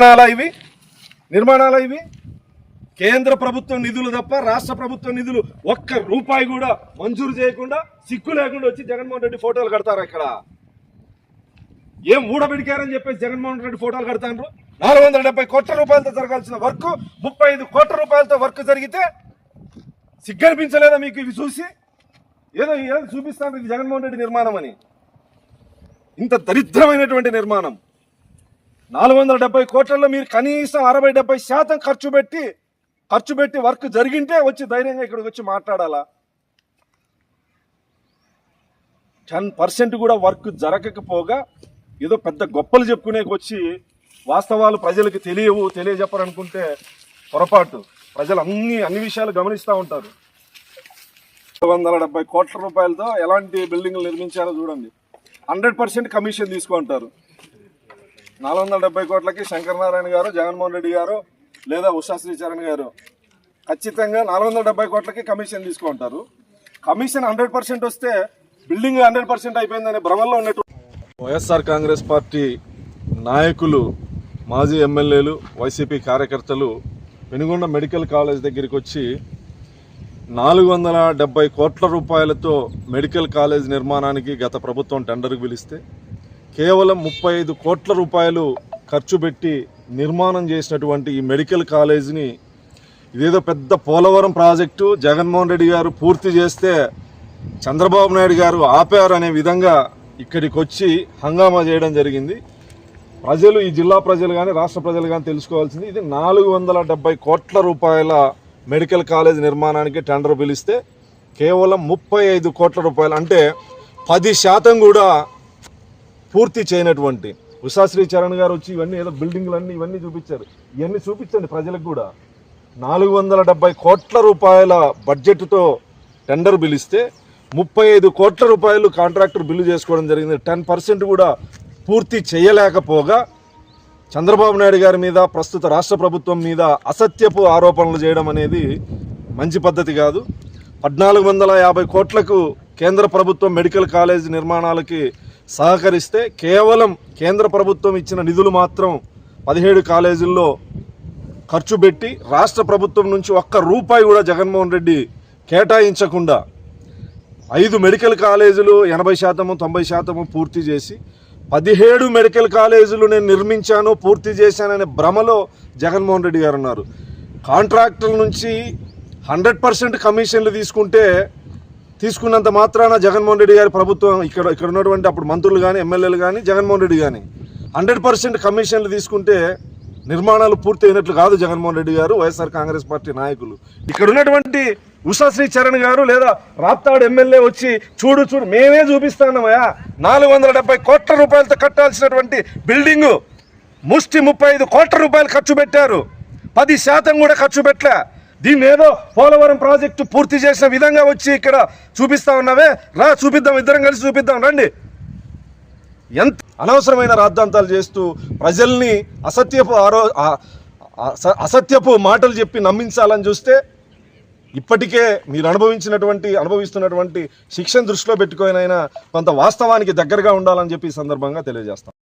నిర్మాణాల ఇవి నిర్మాణాల ఇవి. కేంద్ర ప్రభుత్వం నిధులు తప్ప రాష్ట్ర ప్రభుత్వం నిధులు ఒక్క రూపాయి కూడా మంజూరు చేయకుండా సిక్కు లేకుండా వచ్చి జగన్మోహన్ రెడ్డి ఫోటోలు కడతారు ఇక్కడ? ఏం ఊడబెడికారని చెప్పేసి జగన్మోహన్ రెడ్డి ఫోటోలు కడతారు నాలుగు వందల డెబ్బై కోట్ల రూపాయలతో జరగాల్సిన వర్క్ ముప్పై ఐదు కోట్ల రూపాయలతో వర్క్ జరిగితే సిగ్గనిపించలేదా మీకు ఇవి చూసి? ఏదో ఏదో చూపిస్తాను ఇది జగన్మోహన్ రెడ్డి నిర్మాణం అని. ఇంత దరిద్రమైనటువంటి నిర్మాణం. నాలుగు వందల డెబ్బై కోట్లలో మీరు కనీసం అరవై డెబ్బై శాతం ఖర్చు పెట్టి ఖర్చు పెట్టి వర్క్ జరిగింటే వచ్చి ధైర్యంగా ఇక్కడికి వచ్చి మాట్లాడాలా? టెన్ పర్సెంట్ కూడా వర్క్ జరగకపోగా ఏదో పెద్ద గొప్పలు చెప్పుకునేకి వచ్చి వాస్తవాలు ప్రజలకు తెలియవు తెలియజెప్పరనుకుంటే పొరపాటు. ప్రజలు అన్ని అన్ని విషయాలు గమనిస్తూ ఉంటారు. రెండు వందల డెబ్బై కోట్ల రూపాయలతో ఎలాంటి బిల్డింగ్లు నిర్మించారో చూడండి. హండ్రెడ్ పర్సెంట్ కమిషన్ తీసుకుంటారు. నాలుగు వందల డెబ్బై కోట్లకి శంకరనారాయణ గారు జగన్మోహన్ రెడ్డి గారు లేదా ఉషా శ్రీచరణ్ గారు ఖచ్చితంగా నాలుగు వందల డెబ్బై కోట్లకి కమిషన్ తీసుకుంటారు. కమిషన్ హండ్రెడ్ పర్సెంట్ వస్తే బిల్డింగ్ హండ్రెడ్ పర్సెంట్ అయిపోయిందనే భ్రమంలో ఉన్నట్టు వైఎస్ఆర్ కాంగ్రెస్ పార్టీ నాయకులు మాజీ ఎమ్మెల్యేలు వైసీపీ కార్యకర్తలు పెనుగొండ మెడికల్ కాలేజ్ దగ్గరికి వచ్చి నాలుగు వందల డెబ్బై కోట్ల రూపాయలతో మెడికల్ కాలేజ్ నిర్మాణానికి గత ప్రభుత్వం టెండర్కి పిలిస్తే కేవలం ముప్పై ఐదు కోట్ల రూపాయలు ఖర్చు పెట్టి నిర్మాణం చేసినటువంటి ఈ మెడికల్ కాలేజీని ఇదేదో పెద్ద పోలవరం ప్రాజెక్టు జగన్మోహన్ రెడ్డి గారు పూర్తి చేస్తే చంద్రబాబు నాయుడు గారు ఆపారు అనే విధంగా ఇక్కడికి వచ్చి హంగామా చేయడం జరిగింది. ప్రజలు ఈ జిల్లా ప్రజలు కానీ రాష్ట్ర ప్రజలు కానీ తెలుసుకోవాల్సింది ఇది నాలుగు వందల డెబ్బై కోట్ల రూపాయల మెడికల్ కాలేజ్ నిర్మాణానికి టెండర్ పిలిస్తే కేవలం ముప్పై ఐదు కోట్ల రూపాయలు అంటే పది శాతం కూడా పూర్తి చేయనటువంటి ఉషాశ్రీ చరణ్ గారు వచ్చి ఇవన్నీ ఏదో బిల్డింగ్లు అన్నీ ఇవన్నీ చూపించారు. ఇవన్నీ చూపించండి ప్రజలకు కూడా. నాలుగు వందల డెబ్బై కోట్ల రూపాయల బడ్జెట్తో టెండర్ పిలిస్తే ముప్పై ఐదు కోట్ల రూపాయలు కాంట్రాక్టర్ బిల్లు చేసుకోవడం జరిగింది. టెన్ పర్సెంట్ కూడా పూర్తి చేయలేకపోగా చంద్రబాబు నాయుడు గారి మీద ప్రస్తుత రాష్ట్ర ప్రభుత్వం మీద అసత్యపు ఆరోపణలు చేయడం అనేది మంచి పద్ధతి కాదు. పద్నాలుగు వందల యాభై కోట్లకు కేంద్ర ప్రభుత్వం మెడికల్ కాలేజ్ నిర్మాణాలకి సహకరిస్తే కేవలం కేంద్ర ప్రభుత్వం ఇచ్చిన నిధులు మాత్రం పదిహేడు కాలేజీల్లో ఖర్చు పెట్టి రాష్ట్ర ప్రభుత్వం నుంచి ఒక్క రూపాయి కూడా జగన్మోహన్ రెడ్డి కేటాయించకుండా ఐదు మెడికల్ కాలేజీలు ఎనభై శాతము తొంభై శాతము పూర్తి చేసి పదిహేడు మెడికల్ కాలేజీలు నేను నిర్మించాను పూర్తి చేశాననే భ్రమలో జగన్మోహన్ రెడ్డి గారు ఉన్నారు. కాంట్రాక్టుల నుంచి హండ్రెడ్ పర్సెంట్ కమిషన్లు తీసుకుంటే తీసుకున్నంత మాత్రాన జగన్మోహన్ రెడ్డి గారి ప్రభుత్వం ఇక్కడ ఇక్కడ ఉన్నటువంటి అప్పుడు మంత్రులు కానీ ఎమ్మెల్యేలు కానీ జగన్మోహన్ రెడ్డి కానీ హండ్రెడ్ పర్సెంట్ కమిషన్లు తీసుకుంటే నిర్మాణాలు పూర్తి అయినట్లు కాదు జగన్మోహన్ రెడ్డి గారు వైఎస్ఆర్ కాంగ్రెస్ పార్టీ నాయకులు. ఇక్కడ ఉన్నటువంటి ఉషా చరణ్ గారు లేదా రాప్తాడు ఎమ్మెల్యే వచ్చి చూడు చూడు మేమే చూపిస్తామయ్యా నాలుగు వందల డెబ్బై కోట్ల రూపాయలతో కట్టాల్సినటువంటి బిల్డింగు ముష్టి ముప్పై ఐదు కోట్ల రూపాయలు ఖర్చు పెట్టారు. పది శాతం కూడా ఖర్చు పెట్టలే. దీన్ని ఏదో పోలవరం ప్రాజెక్టు పూర్తి చేసిన విధంగా వచ్చి ఇక్కడ చూపిస్తా ఉన్నావే? రా చూపిద్దాం ఇద్దరం కలిసి చూపిద్దాం రండి. ఎంత అనవసరమైన రాద్ధాంతాలు చేస్తూ ప్రజల్ని అసత్యపు ఆరో అస- అసత్యపు మాటలు చెప్పి నమ్మించాలని చూస్తే ఇప్పటికే మీరు అనుభవించినటువంటి అనుభవిస్తున్నటువంటి శిక్షణ దృష్టిలో పెట్టుకోనైనా కొంత వాస్తవానికి దగ్గరగా ఉండాలని చెప్పి ఈ సందర్భంగా తెలియజేస్తాం.